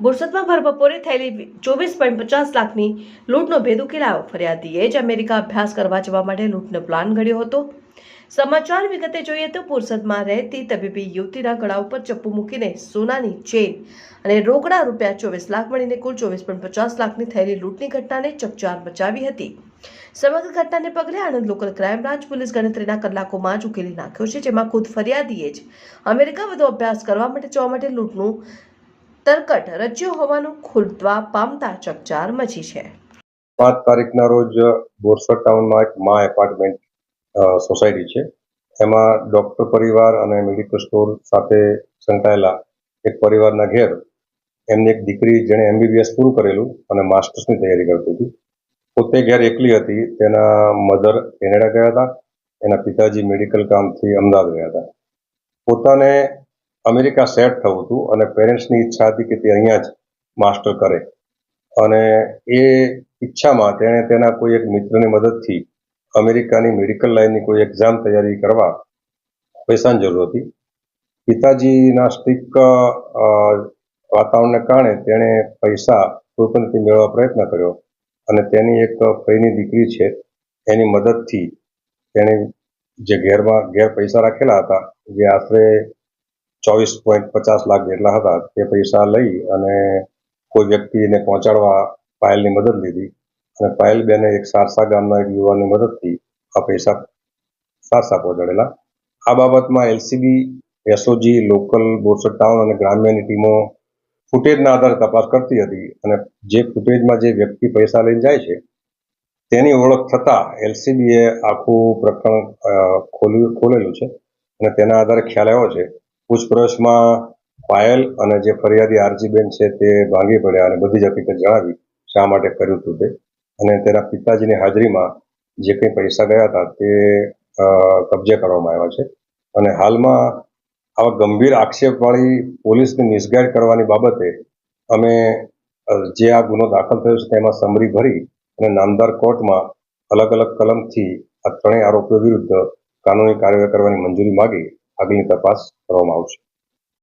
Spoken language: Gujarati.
બોરસદમાં ભર બપોરે થયેલી ચોવીસ પોઈન્ટ પચાસ લાખની લૂંટનો ભેદ ઉકેલાયો. ફરિયાદીએ જ અમેરિકા અભ્યાસ કરવા જવા માટે લૂંટનો પ્લાન ઘડ્યો હતો. સમાચાર વિગતે જોઈએ તો બોરસદમાં રહેતી તબીબી યુવતીના ગળા ઉપર ચપ્પુ મૂકીને સોનાની ચેન અને રોકડા રૂપિયા ચોવીસ લાખ મળીને કુલ ચોવીસ પોઈન્ટ પચાસ લાખની થયેલી લૂંટની ઘટનાને ચકચાર મચાવી હતી. સમગ્ર ઘટનાને પગલે Anand local crime branch police ગણતરીના કલાકોમાં જ ઉકેલી નાખ્યો છે, જેમાં ખુદ ફરિયાદીએ જ અમેરિકા વધુ અભ્યાસ કરવા માટે જવા માટે લૂંટનું તરકટ રચ્યો હોવાનું ખુલતવા પામતા ચકચાર મચી છે. પાંચ તારીખના રોજ બોરસદ ટાઉનમાં એક મા એપાર્ટમેન્ટ સોસાયટી છે. એમાં ડોક્ટર પરિવાર અને મેડિકલ સ્ટોર સાથે સંકળાયેલા એક પરિવારના ઘેર એમની એક દીકરી જેણે એમબીબીએસ પૂરું કરેલું અને માસ્ટર્સની તૈયારી કરતી હતી. પોતે ઘેર એકલી હતી, તેના મધર કેનેડા ગયા હતા, એના પિતાજી મેડિકલ કામથી અમદાવાદ ગયા હતા. પોતાને અમેરિકા સેટ થવું હતું અને પેરેન્ટ્સની ઈચ્છા હતી કે તે અહીંયા જ માસ્ટર કરે. અને એ ઈચ્છામાં તેણે તેના કોઈ એક મિત્રની મદદથી અમેરિકાની મેડિકલ લાઇનની કોઈ એક્ઝામ તૈયારી કરવા પૈસાની જરૂર હતી. પિતાજીના સ્ટ્રિક વાતાવરણને કારણે તેણે પૈસા કોઈ મેળવવા પ્રયત્ન કર્યો અને તેની એક ફઈની દીકરી છે, એની મદદથી તેણે જે ઘેરમાં, ઘેર પૈસા રાખેલા હતા, જે આશરે ચોવીસ પોઈન્ટ પચાસ લાખ જેટલા હતા તે પૈસા લઈ અને કોઈ વ્યક્તિને પહોંચાડવા પાયલની મદદ લીધી અને પાયલબેને એક સારસા ગામના એક યુવાનની મદદથી આ પૈસા સારસા પહોંચાડેલા. આ બાબતમાં LCB, SOG, local Borsad town અને ગ્રામ્યની ટીમો ફૂટેજના આધારે તપાસ કરતી હતી અને જે ફૂટેજમાં જે વ્યક્તિ પૈસા લઈને જાય છે તેની ઓળખ થતાં એલસીબીએ આખું પ્રકરણ ખોલ્યું ખોલેલું છે અને તેના આધારે ખ્યાલ આવ્યો છે પૂછપરછમાં પાયલ અને જે ફરિયાદી આરજીબેન છે તે ભાંગી પડ્યા અને બધી જ હકીકત જણાવી શા માટે કર્યું હતું તે. અને તેના પિતાજીની હાજરીમાં જે કંઈ પૈસા ગયા હતા તે કબજે કરવામાં આવ્યા છે. અને હાલમાં આવા ગંભીર આક્ષેપવાળી પોલીસને મિસગાઈડ કરવાની બાબતે અમે જે આ ગુનો દાખલ થયો છે તેમાં સમરી ભરી અને નામદાર કોર્ટમાં અલગ અલગ કલમથી આ ત્રણેય આરોપીઓ વિરુદ્ધ કાનૂની કાર્યવાહી કરવાની મંજૂરી માગી આગળની તપાસ કરવામાં આવશે.